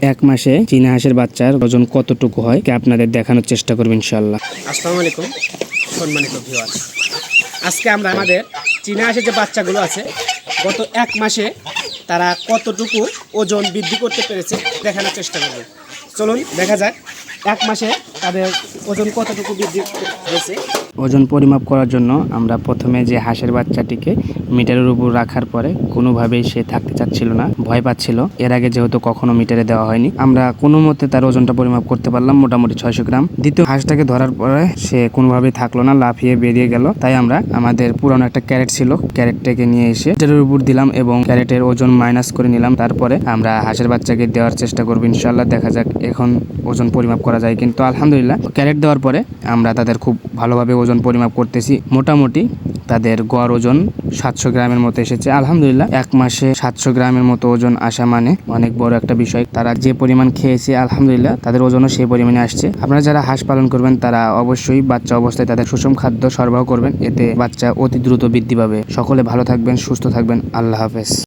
এক মাসে চীনা হাঁসের বাচ্চার ওজন কতটুকু হয়? কে আপনাদের দেখানোর চেষ্টা করব ইনশাল্লাহ আসসালামু আলাইকুম, সম্মানিত ভিউয়ার আজকে আমরা আমাদের চীনা হাঁসের যে বাচ্চাগুলো আছে, গত এক মাসে তারা কতটুকু ওজন বৃদ্ধি করতে পেরেছে দেখানোর চেষ্টা করব। চলুন, দেখা যাক, এক মাসে তাদের ওজন কতটুকু বৃদ্ধি হয়েছে? ওজন পরিমাপ করার জন্য আমরা প্রথমে যে হাঁসের বাচ্চাটিকে মিটারের উপর রাখার পরে কোনোভাবেই সে থাকতে চাচ্ছিল না, ভয় পাচ্ছিল। এর আগে যেহেতু কখনো মিটারে দেওয়া হয়নি, আমরা কোনো মতে তার ওজনটা পরিমাপ করতে পারলাম মোটামুটি ছয়শো গ্রাম। দ্বিতীয় হাঁসটাকে ধরার পরে সে কোনোভাবেই থাকল না, লাফিয়ে বেরিয়ে গেল। তাই আমরা আমাদের পুরানো একটা ক্যারেট ছিল, ক্যারেটটাকে নিয়ে এসে মিটারের উপর দিলাম এবং ক্যারেটের ওজন মাইনাস করে নিলাম। তারপরে আমরা হাঁসের বাচ্চাকে দেওয়ার চেষ্টা করব ইনশাল্লাহ দেখা যাক এখন ওজন পরিমাপ করা যায় কিন্তু আলহামদুলিল্লাহ। ক্যারেট দেওয়ার পরে আমরা তাদের খুব ভালোভাবে ওজন পরিমাপ করতেছি। মোটামুটি তাদের গড় ওজন সাতশো গ্রামের মতো এসেছে। আলহামদুলিল্লাহ, এক মাসে সাতশো গ্রামের মতো ওজন আসা মানে অনেক বড় একটা বিষয়। তারা যে পরিমাণ খেয়েছে, আলহামদুলিল্লাহ, তাদের ওজনও সেই পরিমাণে আসছে। আপনারা যারা হাঁস পালন করবেন, তারা অবশ্যই বাচ্চা অবস্থায় তাদের সুষম খাদ্য সরবরাহ করবেন। এতে বাচ্চা অতি দ্রুত বৃদ্ধি পাবে। সকলে ভালো থাকবেন, সুস্থ থাকবেন। আল্লাহ হাফেজ।